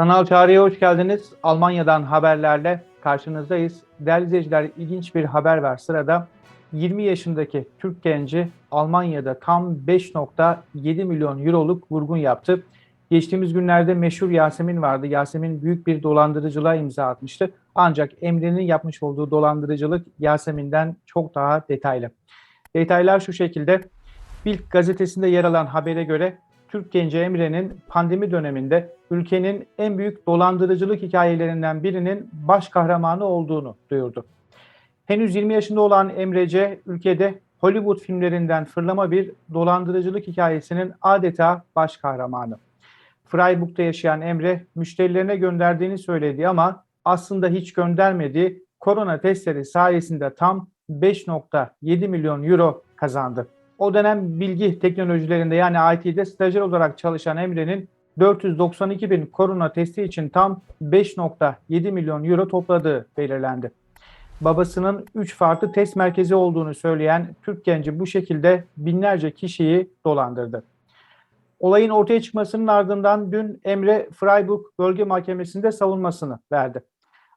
Kanal Çağrı'ya hoş geldiniz. Almanya'dan haberlerle karşınızdayız. Değerli izleyiciler ilginç bir haber var sırada. 20 yaşındaki Türk genci Almanya'da tam 5.7 milyon euroluk vurgun yaptı. Geçtiğimiz günlerde meşhur Yasemin vardı. Yasemin büyük bir dolandırıcılığa imza atmıştı. Ancak Emre'nin yapmış olduğu dolandırıcılık Yasemin'den çok daha detaylı. Detaylar şu şekilde. Bild gazetesinde yer alan habere göre Türk genci Emre'nin pandemi döneminde ülkenin en büyük dolandırıcılık hikayelerinden birinin baş kahramanı olduğunu duyurdu. Henüz 20 yaşında olan Emrece ülkede Hollywood filmlerinden fırlama bir dolandırıcılık hikayesinin adeta baş kahramanı. Freiburg'da yaşayan Emre müşterilerine gönderdiğini söyledi ama aslında hiç göndermediği korona testleri sayesinde tam 5.7 milyon euro kazandı. O dönem bilgi teknolojilerinde yani IT'de stajyer olarak çalışan Emre'nin 492 bin korona testi için tam 5.7 milyon euro topladığı belirlendi. Babasının 3 farklı test merkezi olduğunu söyleyen Türk genci bu şekilde binlerce kişiyi dolandırdı. Olayın ortaya çıkmasının ardından dün Emre Freiburg Bölge Mahkemesi'nde savunmasını verdi.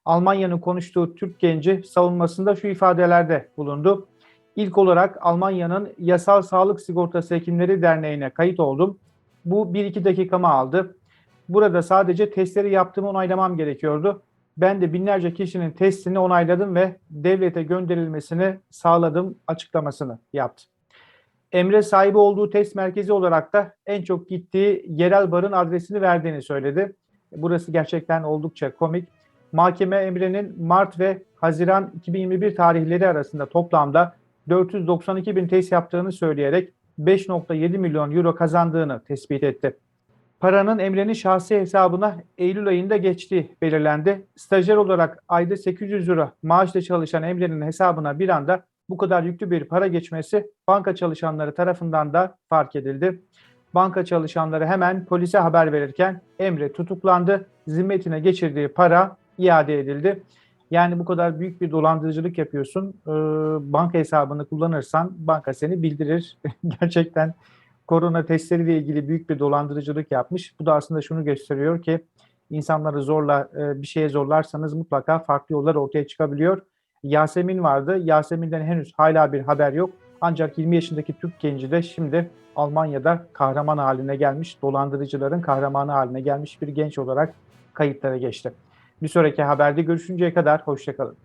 Almanya'nın konuştuğu Türk genci savunmasında şu ifadelerde bulundu. İlk olarak Almanya'nın Yasal Sağlık Sigortası Hekimleri Derneği'ne kayıt oldum. Bu 1-2 dakikamı aldı. Burada sadece testleri yaptığımı onaylamam gerekiyordu. Ben de binlerce kişinin testini onayladım ve devlete gönderilmesini sağladım açıklamasını yaptı. Emre sahibi olduğu test merkezi olarak da en çok gittiği yerel barın adresini verdiğini söyledi. Burası gerçekten oldukça komik. Mahkeme Emre'nin Mart ve Haziran 2021 tarihleri arasında toplamda 492 bin test yaptığını söyleyerek 5.7 milyon euro kazandığını tespit etti. Paranın Emre'nin şahsi hesabına Eylül ayında geçtiği belirlendi. Stajyer olarak ayda 800 euro maaşla çalışan Emre'nin hesabına bir anda bu kadar yüklü bir para geçmesi banka çalışanları tarafından da fark edildi. Banka çalışanları hemen polise haber verirken Emre tutuklandı. Zimmetine geçirdiği para iade edildi. Yani bu kadar büyük bir dolandırıcılık yapıyorsun. E, banka hesabını kullanırsan banka seni bildirir. Gerçekten korona testleriyle ilgili büyük bir dolandırıcılık yapmış. Bu da aslında şunu gösteriyor ki insanları zorla e, bir şeye zorlarsanız mutlaka farklı yollar ortaya çıkabiliyor. Yasemin vardı. Yasemin'den henüz hala bir haber yok. Ancak 20 yaşındaki Türk genci de şimdi Almanya'da kahraman haline gelmiş, dolandırıcıların kahramanı haline gelmiş bir genç olarak kayıtlara geçti. Bir sonraki haberde görüşünceye kadar hoşçakalın.